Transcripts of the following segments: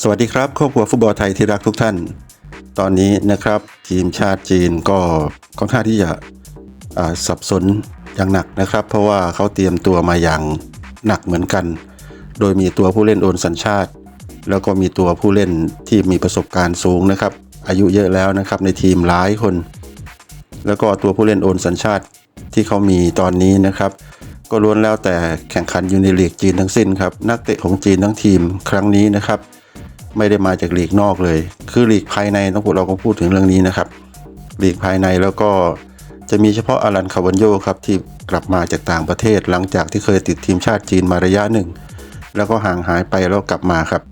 สวัสดีครับครอบครัวฟุตบอลไทยที่รักทุกท่าน ตอนนี้นะครับทีมชาติจีนก็ค่อนข้างที่จะสับสนอย่างหนักนะครับ เพราะว่าเขาเตรียมตัวมาอย่างหนักเหมือนกัน โดยมีตัวผู้เล่นโอนสัญชาติ แล้วก็มีตัวผู้เล่นที่มีประสบการณ์สูงนะครับ อายุเยอะแล้วนะครับในทีมหลายคน แล้วก็ตัวผู้เล่นโอนสัญชาติที่เขามีตอนนี้นะครับ ก็ล้วนแล้วแต่แข่งขันอยู่ในลีกจีนทั้งสิ้นครับ นักเตะของจีนทั้งทีมครั้งนี้นะครับ ไม่ได้มาจากลีกนอกเลย คือลีกภายในต้องพูดเราก็พูดถึงเรื่องนี้นะครับลีกภายในแล้วก็จะมีเฉพาะอารันคาวันโยครับที่กลับมาจากต่างประเทศหลังจากที่เคยติดทีมชาติจีนมาระยะหนึ่ง แล้วก็ห่างหายไปแล้วกลับมาครับ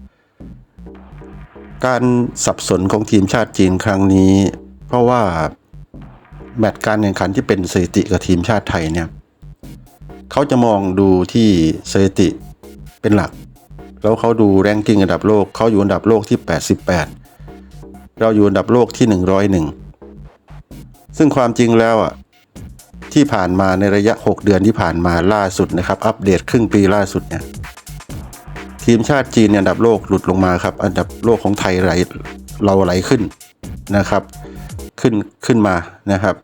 การสับสนของทีมชาติจีนครั้งนี้ เพราะว่าแมตช์การแข่งขันที่เป็นสถิติกับทีมชาติไทยเนี่ย เขาจะมองดูที่สถิติเป็นหลัก แล้วเขาดูแรงกิ้งอันดับโลกเขาอยู่อันดับโลกที่ 88 เราอยู่อันดับโลกที่ 101 ซึ่งความจริงแล้วอะที่ผ่านมาในระยะ 6 เดือนที่ผ่านมาล่าสุดนะครับ อัปเดตครึ่งปีล่าสุดเนี่ยทีมชาติจีนเนี่ยอันดับโลกหลุดลงมาครับ อันดับโลกของไทยไหลเราไหลขึ้นนะครับ ขึ้นขึ้นมานะครับ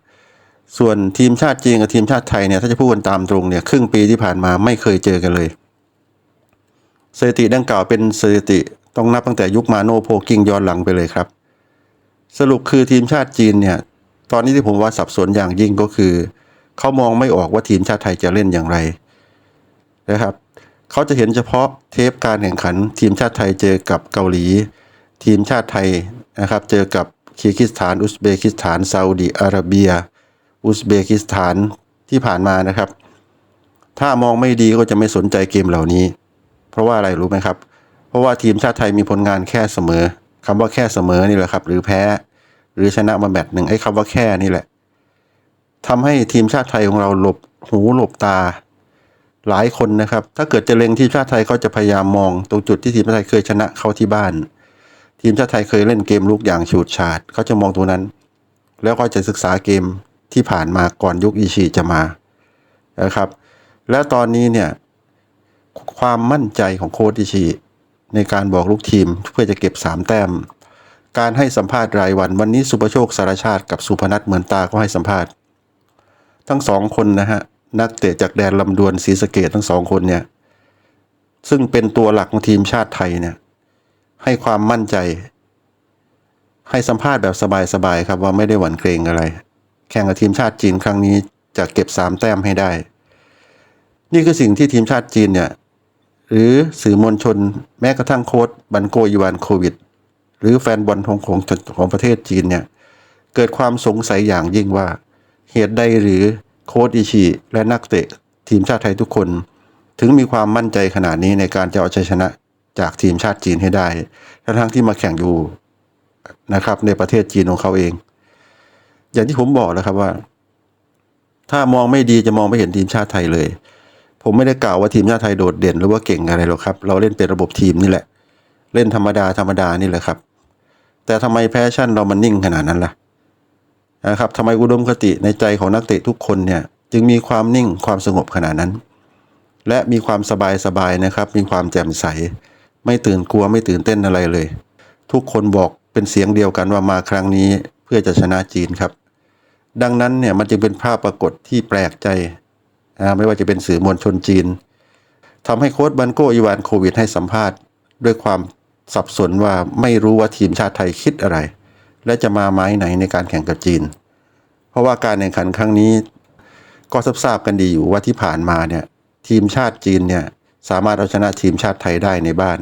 ส่วนทีมชาติจีนกับทีมชาติไทยเนี่ยถ้าจะพูดกันตามตรงเนี่ยครึ่งปีที่ผ่านมาไม่เคยเจอกันเลยสถิติดังกล่าวเป็นสถิติต้องนับตั้งแต่ยุคมาโนโพกิ้งย้อนหลังไปเลยครับ สรุปคือทีมชาติจีนเนี่ยตอนนี้ที่ผมว่าสับสนอย่างยิ่งก็คือ เขามองไม่ออกว่าทีมชาติไทยจะเล่นอย่างไรนะครับ เขาจะเห็นเฉพาะเทปการแข่งขัน ทีมชาติไทยเจอกับเกาหลี ทีมชาติไทยนะครับ เจอกับคีร์กิสถาน อุซเบกิสถานซาอุดิอาระเบีย อุซเบกิสถานที่ผ่านมานะครับ ถ้ามองไม่ดีก็จะไม่สนใจเกมเหล่านี้ เพราะว่าอะไรรู้ไหมครับ เพราะว่าทีมชาติไทยมีผลงานแค่เสมอคำว่าแค่เสมอนี่แหละครับ หรือแพ้ หรือชนะมาแมตช์หนึ่งไอ้คำว่าแค่นี่แหละทำให้ทีมชาติไทยของเราหลบหูหลบตาหลายคนนะครับ ถ้าเกิดจะเล็งทีมชาติไทยเขาจะพยายามมองตรงจุดที่ทีมชาติไทยเคยชนะเขาที่บ้าน ทีมชาติไทยเคยเล่นเกมลุกอย่างฉูดฉาดเขาจะมองตรงนั้น แล้วก็จะศึกษาเกม ที่ผ่านมาก่อนยุคอิชิจะมานะครับ แล้วตอนนี้เนี่ยความมั่นใจของโค้ชอิชิในการบอกลูกทีมเพื่อจะเก็บ 3 แต้ม การให้สัมภาษณ์รายวัน วันนี้สุประโชคสารชาติกับสุพนัทเหมือนตาก็ให้สัมภาษณ์ ทั้งสองคนนะฮะนักเตะจากแดนลำดวนศรีสะเกดทั้งสองคนเนี่ยซึ่งเป็นตัวหลักของทีมชาติไทยเนี่ยให้ความมั่นใจ ให้สัมภาษณ์แบบสบายๆครับว่าไม่ได้หวั่นเกรงอะไร แข่งกับทีมชาติจีนครั้งนี้จะเก็บ3แต้มให้ได้ นี่คือสิ่งที่ทีมชาติจีนเนี่ยหรือสื่อมวลชนแม้กระทั่งโค้ชบันโกยูวานโควิด หรือแฟนบอลของของของประเทศจีนเนี่ยเกิดความสงสัยอย่างยิ่งว่าเหตุใดหรือโค้ชอิชิและนักเตะทีมชาติไทยทุกคน ถึงมีความมั่นใจขนาดนี้ในการจะเอาชัยชนะจากทีมชาติจีนให้ได้ ทั้งที่มาแข่งอยู่นะครับในประเทศจีนของเขาเอง อย่างที่ผมบอกแล้วครับว่า ถ้ามองไม่ดีจะมองไม่เห็นทีมชาติไทยเลย ผมไม่ได้กล่าวว่าทีมชาติไทยโดดเด่นหรือว่าเก่งอะไรหรอกครับ เราเล่นเป็นระบบทีมนี่แหละ เล่นธรรมดาธรรมดานี่แหละครับ แต่ทำไมแพชชั่นเรามันนิ่งขนาดนั้นล่ะนะครับทำไมอุดมคติในใจของนักเตะทุกคนเนี่ย จึงมีความนิ่งความสงบขนาดนั้น และมีความสบายสบายนะครับ มีความแจ่มใส ไม่ตื่นกลัวไม่ตื่นเต้นอะไรเลย ทุกคนบอกเป็นเสียงเดียวกันว่ามาครั้งนี้ เพื่อจะชนะจีนครับ ดังนั้นเนี่ยมันจึงเป็นภาพปรากฏที่แปลกใจนะไม่ว่าจะเป็นสื่อมวลชนจีนทำให้โค้ชบันโกอีวานโควิดให้สัมภาษณ์ ด้วยความสับสนว่าไม่รู้ว่าทีมชาติไทยคิดอะไร และจะมาไม้ไหนในการแข่งกับจีน เพราะว่าการแข่งขันครั้งนี้ ก็ทราบกันดีอยู่ว่าที่ผ่านมาเนี่ยทีมชาติจีนเนี่ยสามารถเอาชนะทีมชาติไทยได้ในบ้าน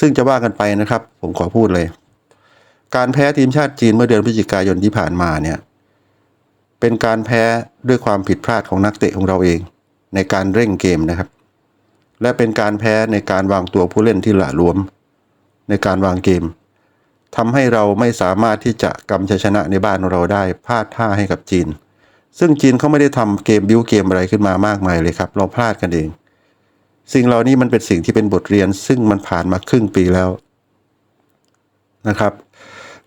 ซึ่งจะว่ากันไปนะครับ ผมขอพูดเลย การแพ้ทีมชาติจีนเมื่อเดือนพฤศจิกายนที่ผ่านมาเนี่ยเป็นการแพ้ด้วยความผิดพลาดของนักเตะของเราเอง ในการเร่งเกมนะครับ และเป็นการแพ้ในการวางตัวผู้เล่นที่หละหลวม ในการวางเกมทำให้เราไม่สามารถที่จะกำชัยชนะในบ้านเราได้พลาดท่าให้กับจีน ซึ่งจีนเขาไม่ได้ทำเกมบิวเกมอะไรขึ้นมามากมายเลยครับ เราพลาดกันเอง สิ่งเหล่านี้มันเป็นสิ่งที่เป็นบทเรียน ซึ่งมันผ่านมาครึ่งปีแล้วนะครับ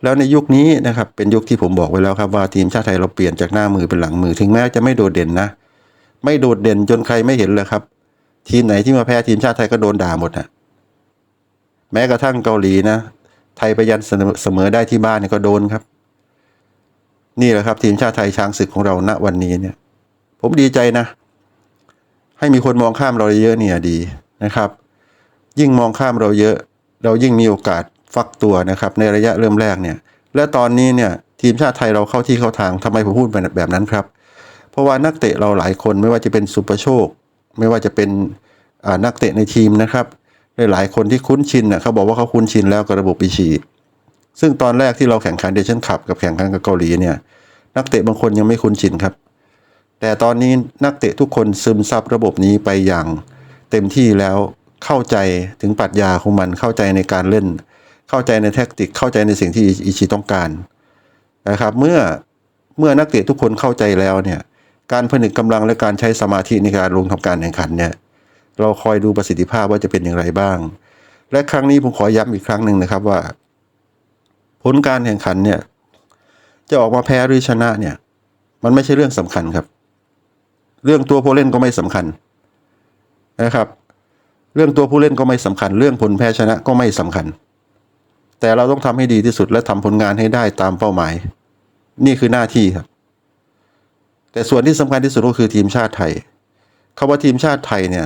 แล้วในยุคนี้นะครับเป็นยุคที่ผมบอกไว้แล้วครับว่าทีมชาติไทยเราเปลี่ยนจากหน้ามือเป็นหลังมือ ถึงแม้จะไม่โดดเด่นนะ ไม่โดดเด่นจนใครไม่เห็นเลยครับ ทีมไหนที่มาแพ้ทีมชาติไทยก็โดนด่าหมดนะแม้กระทั่งเกาหลีนะ ไทยไปยันเสมอเสมอได้ที่บ้านเนี่ยก็โดนครับ นี่แหละครับทีมชาติไทยช้างศึกของเราณวันนี้เนี่ย ผมดีใจนะ ให้มีคนมองข้ามเราเยอะเนี่ยดีนะครับ ยิ่งมองข้ามเราเยอะ เรายิ่งมีโอกาส ฟักตัวนะครับในระยะเริ่มแรกเนี่ยและตอนนี้เนี่ยทีมชาติไทยเราเข้าที่เข้าทางทำไมผมพูดแบบนั้นครับ เพราะว่านักเตะเราหลายคนไม่ว่าจะเป็นสุประโชค ไม่ว่าจะเป็นนักเตะในทีมนะครับหลายคนที่คุ้นชินน่ะเขาบอกว่าเขาคุ้นชินแล้วกับระบบปีชีซึ่งตอนแรกที่เราแข่งขันเดชั่นคัพกับแข่งขันกับเกาหลีเนี่ยนักเตะบางคนยังไม่คุ้นชินครับ แต่ตอนนี้นักเตะทุกคนซึมซับระบบนี้ไปอย่างเต็มที่แล้วเข้าใจถึงปรัชญาของมันเข้าใจในการเล่น เข้าใจในแทคติก เข้าใจในสิ่งที่อิชิต้องการนะครับ เมื่อเมื่อนักเตะทุกคนเข้าใจแล้วเนี่ย การผนึกกำลังและการใช้สมาธิในการลงทำการแข่งขันเนี่ย เราคอยดูประสิทธิภาพว่าจะเป็นอย่างไรบ้าง และครั้งนี้ผมขอย้ำอีกครั้งหนึ่งนะครับว่า ผลการแข่งขันเนี่ย จะออกมาแพ้หรือชนะเนี่ย มันไม่ใช่เรื่องสำคัญครับ เรื่องตัวผู้เล่นก็ไม่สำคัญนะครับ เรื่องตัวผู้เล่นก็ไม่สำคัญ เรื่องผลแพ้ชนะก็ไม่สำคัญ แต่เราต้องทำให้ดีที่สุดและทำผลงานให้ได้ตามเป้าหมาย นี่คือหน้าที่ครับ แต่ส่วนที่สำคัญที่สุดก็คือทีมชาติไทยคำว่าทีมชาติไทยเนี่ย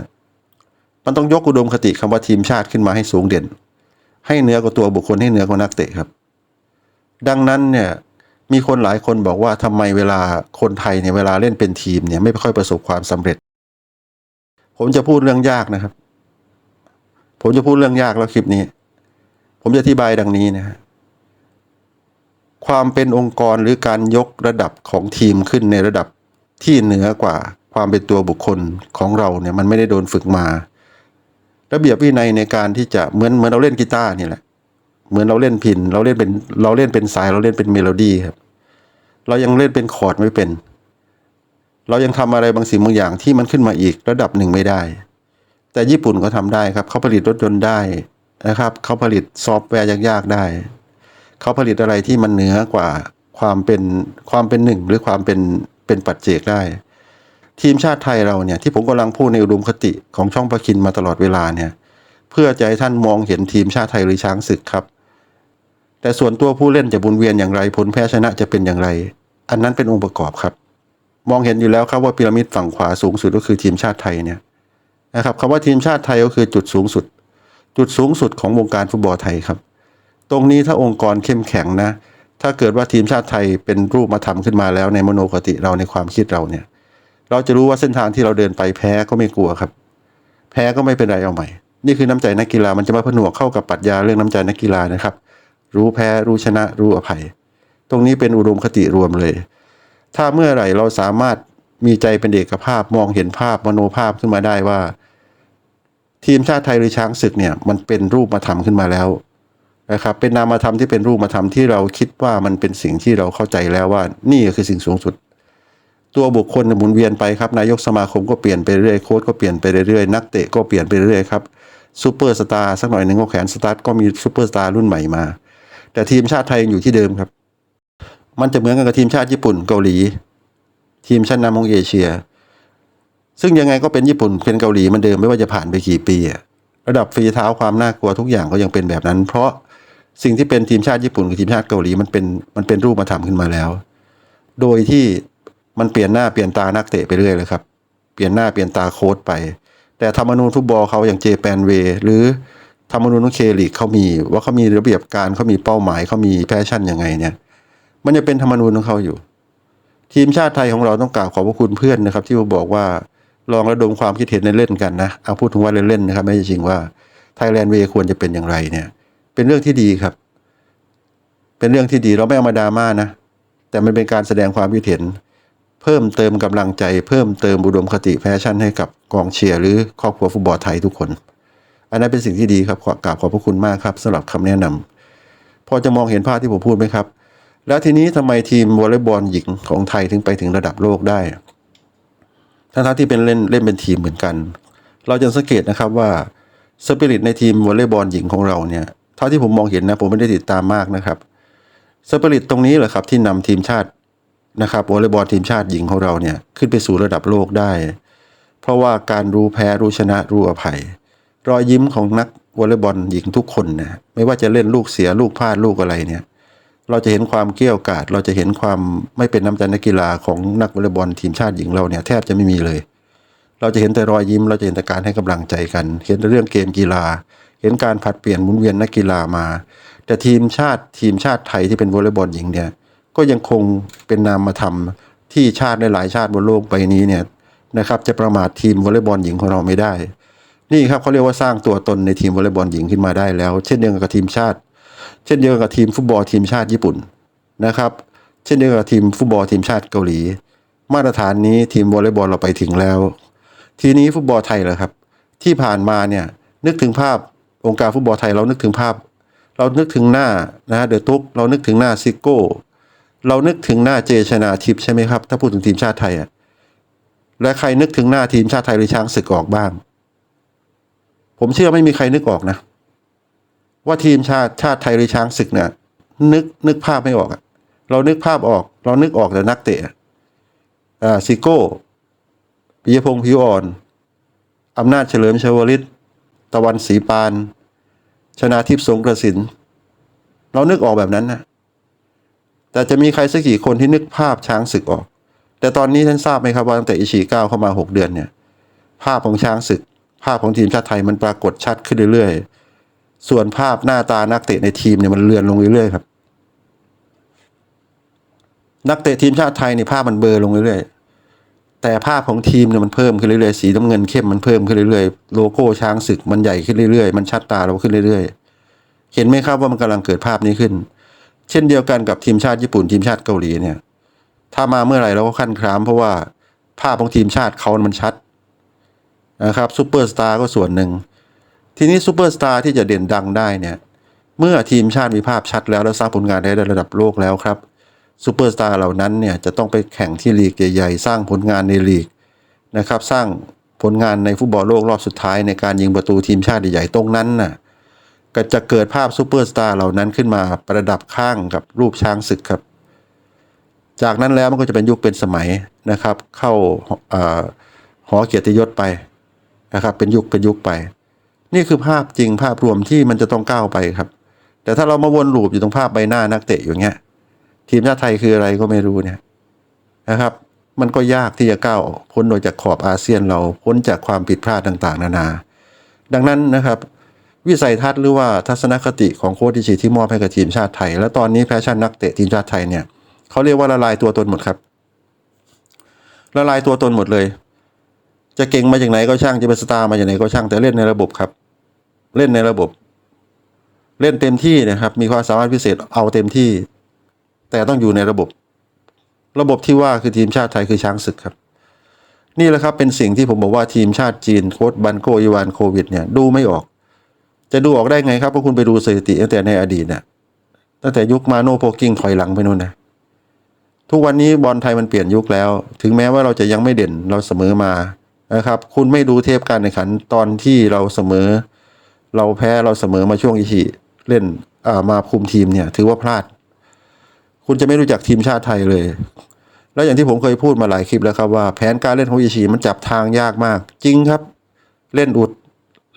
มันต้องยกอุดมคติคำว่าทีมชาติขึ้นมาให้สูงเด่น ให้เหนือกว่าตัวบุคคลให้เหนือกว่านักเตะครับ ดังนั้นเนี่ยมีคนหลายคนบอกว่าทำไมเวลาคนไทยเนี่ยเวลาเล่นเป็นทีมเนี่ยไม่ค่อยประสบความสำเร็จ ผมจะพูดเรื่องยากนะครับ ผมจะพูดเรื่องยากแล้วคลิปนี้ ผมจะอธิบายดังนี้นะฮะความเป็นองค์กรหรือการยกระดับของทีมขึ้นในระดับที่เหนือกว่าความเป็นตัวบุคคลของเราเนี่ยมันไม่ได้โดนฝึกมา ระเบียบวินัยในการที่จะเหมือนเหมือนเราเล่นกีตาร์นี่แหละเหมือนเราเล่นพินเราเล่นเป็นเราเล่นเป็นสายเราเล่นเป็นเมโลดี้ครับ เรายังเล่นเป็นคอร์ดไม่เป็น เรายังทำอะไรบางสิ่งบางอย่างที่มันขึ้นมาอีกระดับหนึ่งไม่ได้ แต่ญี่ปุ่นเขาทำได้ครับเขาผลิตรถยนต์ได้ นะครับเขาผลิตซอฟต์แวร์ยากๆได้ เขาผลิตอะไรที่มันเหนือกว่าความเป็นความเป็นหนึ่งหรือความเป็นเป็นปัจเจกได้ ทีมชาติไทยเราเนี่ยที่ผมกำลังพูดในอุดมคติของช่องประคินมาตลอดเวลาเนี่ยเพื่อจะให้ท่านมองเห็นทีมชาติไทยหรือช้างศึกครับ แต่ส่วนตัวผู้เล่นจะบุญเวียนอย่างไรผลแพ้ชนะจะเป็นอย่างไร อันนั้นเป็นองค์ประกอบครับ มองเห็นอยู่แล้วครับว่าพีระมิดฝั่งขวาสูงสุดก็คือทีมชาติไทยเนี่ยนะครับคำว่าทีมชาติไทยก็คือจุดสูงสุด จุดสูงสุดของวงการฟุตบอลไทยครับ ตรงนี้ถ้าองค์กรเข้มแข็งนะ ถ้าเกิดว่าทีมชาติไทยเป็นรูปมาทำขึ้นมาแล้วในมโนคติเราในความคิดเราเนี่ย เราจะรู้ว่าเส้นทางที่เราเดินไปแพ้ก็ไม่กลัวครับ แพ้ก็ไม่เป็นไรเอาใหม่ นี่คือน้ำใจนักกีฬามันจะมาผนวกเข้ากับปรัชญาเรื่องน้ำใจนักกีฬานะครับ รู้แพ้รู้ชนะรู้อภัย ตรงนี้เป็นอุดมคติรวมเลย ถ้าเมื่อไหร่เราสามารถมีใจเป็นเอกภาพมองเห็นภาพมโนภาพขึ้นมาได้ว่า ทีมชาติไทยหรือช้างศึกเนี่ยมันเป็นรูปมาทำขึ้นมาแล้วนะครับเป็นนามธรรมที่เป็นรูปมาทำที่เราคิดว่ามันเป็นสิ่งที่เราเข้าใจแล้วว่า นี่คือสิ่งสูงสุด ตัวบุคคลหมุนเวียนไปครับนายกสมาคมก็เปลี่ยนไปเรื่อยโค้ชก็เปลี่ยนไปเรื่อยนักเตะก็เปลี่ยนไปเรื่อยครับซูเปอร์สตาร์สักหน่อยหนึ่งก็แขนสตาร์ทก็มีซูเปอร์สตาร์รุ่นใหม่มา แต่ทีมชาติไทยยังอยู่ที่เดิมครับ มันจะเหมือนกันกับทีมชาติญี่ปุ่นเกาหลี ทีมชั้นนำของเอเชีย ซึ่งยังไงก็เป็นญี่ปุ่นเป็นเกาหลีมันเดิมไม่ว่าจะผ่านไปกี่ปีระดับฝีเท้าความน่ากลัวทุกอย่างก็ยังเป็นแบบนั้น เพราะสิ่งที่เป็นทีมชาติญี่ปุ่นกับทีมชาติเกาหลีมันเป็นมันเป็นรูปมาทำขึ้นมาแล้ว โดยที่มันเปลี่ยนหน้าเปลี่ยนตานักเตะไปเรื่อยเลยครับ เปลี่ยนหน้าเปลี่ยนตาโค้ดไป แต่ธรรมนูญฟุตบอลเขาอย่างเจแปนเวหรือธรรมนูญของเคลีกเขามี ว่าเขามีระเบียบการเขามีเป้าหมายเขามีแพชชั่นยังไงเนี่ย มันจะเป็นธรรมนูญของเขาอยู่ ทีมชาติไทยของเราต้องกราบขอบพระคุณเพื่อนนะครับ ที่บอกว่า ลองระดมความคิดเห็นเล่นๆกันนะเอาพูดถึงว่าเล่นๆนะครับ ไม่จริงว่าไทยแลนด์เวควรจะเป็นอย่างไรเนี่ย เป็นเรื่องที่ดีครับ เป็นเรื่องที่ดีเราไม่เอามาดราม่านะ แต่มันเป็นการแสดงความคิดเห็น เพิ่มเติมกำลังใจ เพิ่มเติมอุดมคติแฟชั่นให้กับกองเชียร์หรือครอบครัวฟุตบอลไทยทุกคน อันนั้นเป็นสิ่งที่ดีครับขอกราบขอบพระคุณมากครับสำหรับคำแนะนำพอจะมองเห็นภาพที่ผมพูดไหมครับ แล้วทีนี้ทำไมทีมวอลเลย์บอลหญิงของไทยถึงไปถึงระดับโลกได้ ทั้งๆที่เป็นเล่นเล่นเป็นทีมเหมือนกัน เราจะสังเกตนะครับว่าสปิริตในทีมวอลเลย์บอลหญิงของเราเนี่ยเท่าที่ผมมองเห็นนะผมไม่ได้ติดตามมากนะครับสปิริตตรงนี้แหละครับที่นำทีมชาตินะครับวอลเลย์บอลทีมชาติหญิงของเราเนี่ยขึ้นไปสู่ระดับโลกได้ เพราะราะว่าการรู้แพ้รู้ชนะรู้อภัย รอยยิ้มของนักวอลเลย์บอลหญิงทุกคนนะไม่ว่าจะเล่นลูกเสียลูกพลาดลูกอะไรเนี่ย เราจะเห็นความเกี้ยวกาด เราจะเห็นความไม่เป็นน้ำใจนักกีฬาของนักวอลเลย์บอลทีมชาติหญิงเราเนี่ยแทบจะไม่มีเลย เราจะเห็นแต่รอยยิ้ม เราจะเห็นแต่การให้กำลังใจกัน เห็นแต่เรื่องเกมกีฬา เห็นการผัดเปลี่ยนหมุนเวียนนักกีฬามา แต่ทีมชาติทีมชาติไทยที่เป็นวอลเลย์บอลหญิงเนี่ยก็ยังคงเป็นนามธรรมที่ชาติหลายชาติบนโลกใบนี้เนี่ยนะครับจะประมาททีมวอลเลย์บอลหญิงของเราไม่ได้ นี่ครับเขาเรียกว่าสร้างตัวตนในทีมวอลเลย์บอลหญิงขึ้นมาได้แล้ว เช่นเดียวกับทีมชาติ เช่นเดียวกับทีมฟุตบอลทีมชาติญี่ปุ่นนะครับ เช่นเดียวกับทีมฟุตบอลทีมชาติเกาหลี มาตรฐานนี้ทีมวอลเลย์บอลเราไปถึงแล้ว ทีนี้ฟุตบอลไทยเหรอครับ ที่ผ่านมาเนี่ยนึกถึงภาพองค์การฟุตบอลไทยเรานึกถึงภาพ เรานึกถึงหน้านะเดอะตุ๊กเรานึกถึงหน้าซิโก้เรานึกถึงหน้าเจชนาทิพใช่ไหมครับ ถ้าพูดถึงทีมชาติไทยอะและใครนึกถึงหน้าทีมชาติไทยหรือช้างศึกออกบ้าง ผมเชื่อไม่มีใครนึกออกนะ ว่าทีมชาติชาติไทยหรือช้างศึกเนี่ยนึกนึกภาพไม่ออกเรานึกภาพออก เรานึกออกแต่นักเตะอ่าซิโก้ปิยพงษ์ผิวอ่อนอำนาจเฉลิมชวลิต ตะวันศรีปาน ชนาทิพย์สงกระสิน เรานึกออกแบบนั้นนะแต่จะมีใครสักกี่คนที่นึกภาพช้างศึกออก แต่ตอนนี้ท่านทราบไหมครับว่าตั้งแต่อิชิก้าวเข้ามาหกเดือนเนี่ย ภาพของช้างศึก ภาพของทีมชาติไทยมันปรากฏชัดขึ้นเรื่อยๆ ส่วนภาพหน้าตานักเตะในทีมเนี่ยมันเลือนลงเรื่อยๆครับ นักเตะทีมชาติไทยเนี่ยภาพมันเบลอลงเรื่อยๆแต่ภาพของทีมเนี่ยมันเพิ่มขึ้นเรื่อยๆสีน้ำเงินเข้มมันเพิ่มขึ้นเรื่อยๆโลโก้ช้างศึกมันใหญ่ขึ้นเรื่อยๆมันชัดตาเราขึ้นเรื่อยๆ เห็นไหมครับว่ามันกำลังเกิดภาพนี้ขึ้น เช่นเดียวกันกับทีมชาติญี่ปุ่นทีมชาติเกาหลีเนี่ย ถ้ามาเมื่อไหร่เราก็ขั้นคราม เพราะว่าภาพของทีมชาติเขามันชัดนะครับซูเปอร์สตาร์ก็ส่วนหนึ่ง ทีนี้ซูเปอร์สตาร์ที่จะเด่นดังได้เนี่ย เมื่อทีมชาติมีภาพชัดแล้วแล้วสร้างผลงานได้ระดับโลกแล้วครับซูเปอร์สตาร์เหล่านั้นเนี่ยจะต้องไปแข่งที่ลีกใหญ่ๆ สร้างผลงานในลีกนะครับสร้างผลงานในฟุตบอลโลกรอบสุดท้ายในการยิงประตูทีมชาติใหญ่ๆตรงนั้นน่ะก็จะเกิดภาพซูเปอร์สตาร์เหล่านั้นขึ้นมาประดับข้างกับรูปช้างศึกครับ จากนั้นแล้วมันก็จะเป็นยุคเป็นสมัยนะครับ เข้าอหอเกียรติยศไปนะครับเป็นยุคเป็นยุคไป นี่คือภาพจริงภาพรวมที่มันจะต้องก้าวไปครับ แต่ถ้าเรามาวนลูปอยู่ตรงภาพใบหน้านักเตะอย่างเงี้ย ทีมชาติไทยคืออะไรก็ไม่รู้เนี่ยนะครับ มันก็ยากที่จะก้าวพ้นโดยจากขอบอาเซียนเราพ้นจากความผิดพลาดต่างๆ นานา ดังนั้นนะครับ วิสัยทัศน์หรือว่าทัศนคติของโค้ชที่ชีที่มอบให้กับทีมชาติไทย และตอนนี้แพชชั่นนักเตะทีมชาติไทยเนี่ยเขาเรียกว่าละลายตัวตนหมดครับละลายตัวตนหมดเลย จะเก่งมาจากไหนก็ช่างจะเป็นสตาร์มาจากไหนก็ช่างแต่เล่นในระบบครับ เล่นในระบบ เล่นเต็มที่นะครับ มีความสามารถพิเศษเอาเต็มที่ แต่ต้องอยู่ในระบบ ระบบที่ว่าคือทีมชาติไทยคือช้างศึกครับ นี่แหละครับเป็นสิ่งที่ผมบอกว่าทีมชาติจีนโค้ชบันโกอีวานโควิดเนี่ยดูไม่ออก จะดูออกได้ไงครับเพราะคุณไปดูสถิติตั้งแต่ในอดีตเนี่ยตั้งแต่ยุคมาโนโพกิ้งถอยหลังไปนู่นนะทุกวันนี้บอลไทยมันเปลี่ยนยุคแล้ว ถึงแม้ว่าเราจะยังไม่เด่นเราเสมอมานะครับ คุณไม่ดูเทปการแข่งขันตอนที่เราเสมอ เราแพ้เราเสมอมาช่วงอิชิเล่นมาคุมทีมเนี่ย ถือว่าพลาด คุณจะไม่รู้จักทีมชาติไทยเลย แล้วอย่างที่ผมเคยพูดมาหลายคลิปแล้วครับว่าแผนการเล่นของอิชิมันจับทางยากมาก จริงครับ เล่นอุด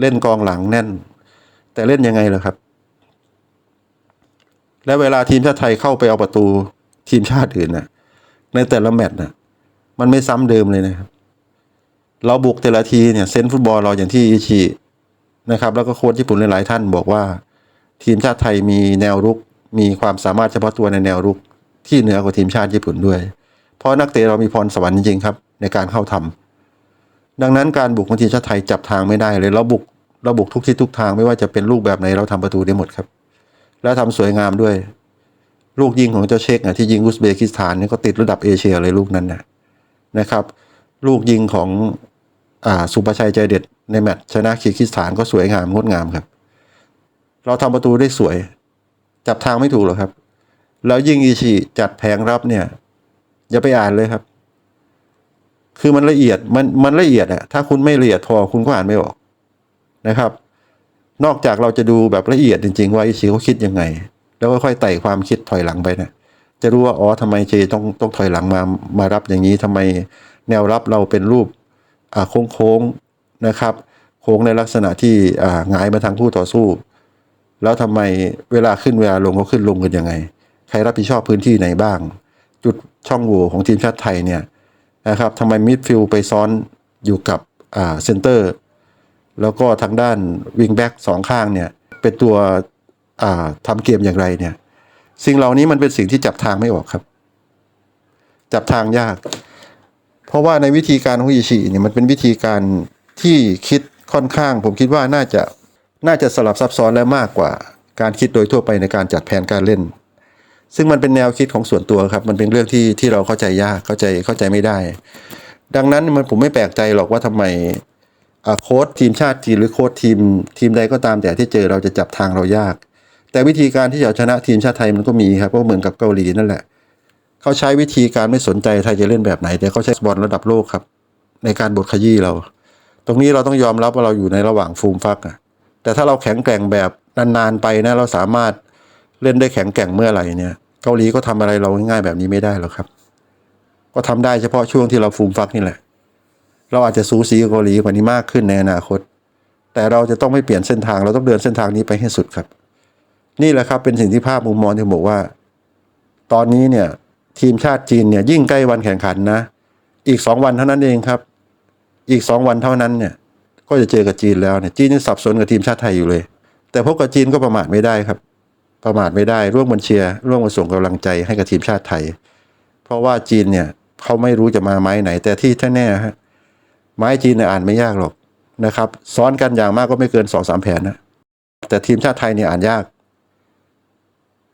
เล่นกองหลังแน่น แต่เล่นยังไงล่ะครับ และเวลาทีมชาติไทยเข้าไปเอาประตูทีมชาติอื่นน่ะ ในแต่ละแมตช์น่ะ มันไม่ซ้ำเดิมเลยนะครับ เราบุกแต่ละทีเนี่ยเซนฟุตบอลเราอย่างที่อิชิ นะครับแล้วก็โค้ชญี่ปุ่นหลายๆท่านบอกว่า ทีมชาติไทยมีแนวรุก มีความสามารถเฉพาะตัวในแนวรุก ที่เหนือกว่าทีมชาติญี่ปุ่นด้วย เพราะนักเตะเรามีพรสวรรค์จริงๆครับในการเข้าทำดังนั้นการบุกของทีมชาติไทยจับทางไม่ได้เลยเราบุกเราบุกทุกทิศทุกทางไม่ว่าจะเป็นรูปแบบไหนเราทำประตูได้หมดครับ แล้วทำสวยงามด้วย ลูกยิงของเจ้าเชคอะที่ยิงอุซเบกิสถานนี่ก็ติดระดับเอเชียเลยลูกนั้นนะนะครับ ลูกยิงของอ่าสุภชัยใจเด็ด ในแมตช์ชนะคีร์กิสถานก็สวยงามงดงามครับ เราทำประตูได้สวย จับทางไม่ถูกหรอกครับ แล้วยิงอีชีจัดแผงรับเนี่ย อย่าไปอ่านเลยครับ คือมันละเอียดมันมันละเอียดอะถ้าคุณไม่ละเอียดพอคุณก็อ่านไม่ออกนะครับ นอกจากเราจะดูแบบละเอียดจริง ๆ ว่าอิชิเขาคิดยังไง แล้วค่อยไต่ความคิดถอยหลังไปนะจะรู้ว่าอ๋อทำไมเจต้องต้องถอยหลังมามารับอย่างนี้ทำไมแนวรับเราเป็นรูปอ่าโค้ง นะครับโค้งในลักษณะที่อ่าหงายมาทางผู้ต่อสู้ แล้วทำไมเวลาขึ้นเวลาลงเขาขึ้นลงกันยังไง ใครรับผิดชอบพื้นที่ไหนบ้าง จุดช่องโหว่ของทีมชาติไทยเนี่ยนะครับทำไมมิดฟิลไปซ้อนอยู่กับอ่าเซนเตอร์แล้วก็ทางด้านวิงแบ็กสองข้างเนี่ยเป็นตัวอ่าทำเกมอย่างไรเนี่ยสิ่งเหล่านี้มันเป็นสิ่งที่จับทางไม่ออกครับ จับทางยาก เพราะว่าในวิธีการของอิชิเนี่ยมันเป็นวิธีการ ที่คิดค่อนข้าง ผมคิดว่าน่าจะน่าจะสลับซับซ้อนและมากกว่า การคิดโดยทั่วไปในการจัดแผนการเล่น ซึ่งมันเป็นแนวคิดของส่วนตัวครับ มันเป็นเรื่องที่ที่เราเข้าใจยากเข้าใจเข้าใจไม่ได้ ดังนั้นมันผมไม่แปลกใจหรอกว่าทำไมอโค้ชทีมชาติจีนหรือโค้ชทีมทีมใดก็ตามแต่ที่เจอเราจะจับทางเรายาก แต่วิธีการที่จะชนะทีมชาติไทยมันก็มีครับก็เหมือนกับเกาหลีนั่นแหละเขาใช้วิธีการไม่สนใจไทยจะเล่นแบบไหน แต่เขาใช้บอลระดับโลกครับ ในการบดขยี้เรา ตรงนี้เราต้องยอมรับว่าเราอยู่ในระหว่างฟูมฟักอะแต่ถ้าเราแข็งแกร่งแบบนานๆไปนะเราสามารถเล่นได้แข็งแกร่งเมื่อไหร่เนี่ยเกาหลีก็ทำอะไรเราง่ายๆแบบนี้ไม่ได้หรอกครับ ก็ทำได้เฉพาะช่วงที่เราฟูมฟักนี่แหละ เราอาจจะสูสีกับเกาหลีกว่านี้มากขึ้นในอนาคต แต่เราจะต้องไม่เปลี่ยนเส้นทาง เราต้องเดินเส้นทางนี้ไปให้สุดครับ นี่แหละครับเป็นสิ่งที่ภาพมุมมองที่บอกว่า ตอนนี้เนี่ยทีมชาติจีนเนี่ยยิ่งใกล้วันแข่งขันนะ อีกสองวันเท่านั้นเองครับ อีกสองวันเท่านั้นเนี่ยก็จะเจอกับจีนแล้วเนี่ยจีนยังสับสนกับทีมชาติไทยอยู่เลย แต่พบกับจีนก็ประมาทไม่ได้ครับ ประมาทไม่ได้ร่วมกันเชียร์ร่วมกันส่งกำลังใจให้กับทีมชาติไทย เพราะว่าจีนเนี่ยเขาไม่รู้จะมาไม้ไหน แต่ที่แน่ๆฮะไม้จีนเนี่ยอ่านไม่ยากหรอกนะครับ ซ้อนกันอย่างมากก็ไม่เกินสองสามแผนนะแต่ทีมชาติไทยเนี่ยอ่านยาก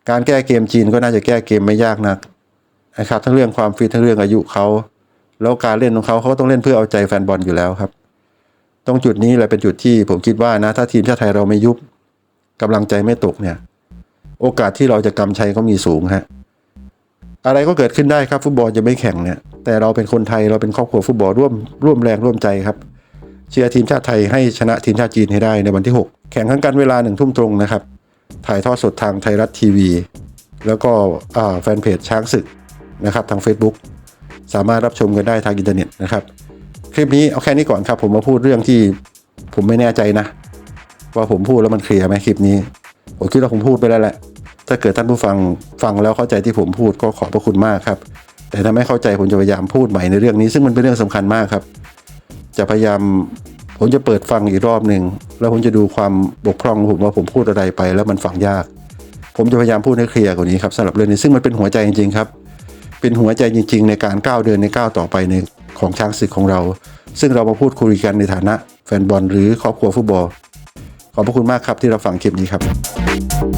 การแก้เกมจีนก็น่าจะแก้เกมไม่ยากนักนะครับทั้งเรื่องความฟิตทั้งเรื่องอายุเขา แล้วการเล่นของเขาเขาก็ต้องเล่นเพื่อเอาใจแฟนบอลอยู่แล้วครับ ตรงจุดนี้แหละเป็นจุดที่ผมคิดว่านะถ้าทีมชาติไทยเราไม่ยุบกำลังใจไม่ตกเนี่ย โอกาสที่เราจะกำชัยก็มีสูงฮะอะไรก็เกิดขึ้นได้ครับ ฟุตบอลจะไม่แข่งเนี่ย แต่เราเป็นคนไทยเราเป็นครอบครัวฟุตบอลร่วมร่วมแรงร่วมใจครับ เชียร์ทีมชาติไทยให้ชนะทีมชาติจีนให้ได้ในวันที่ 6 แข่งขันกันเวลาหนึ่งทุ่มตรงนะครับ ถ่ายทอดสดทางไทยรัฐทีวี แล้วก็แฟนเพจช้างศึกนะครับทาง Facebook สามารถรับชมกันได้ทางอินเทอร์เน็ตนะครับ คลิปนี้เอาแค่นี้ก่อนครับ ผมมาพูดเรื่องที่ผมไม่แน่ใจนะ ว่าผมพูดแล้วมันเคลียร์ไหมคลิปนี้ ผมคิดว่าผมพูดไปแล้วแหละ ถ้าเกิดท่านผู้ฟังฟังแล้วเข้าใจที่ผมพูดก็ขอบพระคุณมากครับ แต่ถ้าไม่เข้าใจผมจะพยายามพูดใหม่ในเรื่องนี้ ซึ่งมันเป็นเรื่องสำคัญมากครับ จะพยายามผมจะเปิดฟังอีกรอบหนึ่งแล้วผมจะดูความบกพร่องของผมว่าผมพูดอะไรไปแล้วมันฟังยาก ผมจะพยายามพูดให้เคลียร์กว่านี้ครับสำหรับเรื่องนี้ซึ่งมันเป็นหัวใจจริงๆครับ เป็นหัวใจจริง ๆ ในการก้าวเดินในก้าวต่อไปในของช้างศึกของเรา ซึ่งเรามาพูดคุยกันในฐานะแฟนบอลหรือครอบครัวฟุตบอลขอบพระคุณมากครับที่เราฟังคลิปนี้ครับ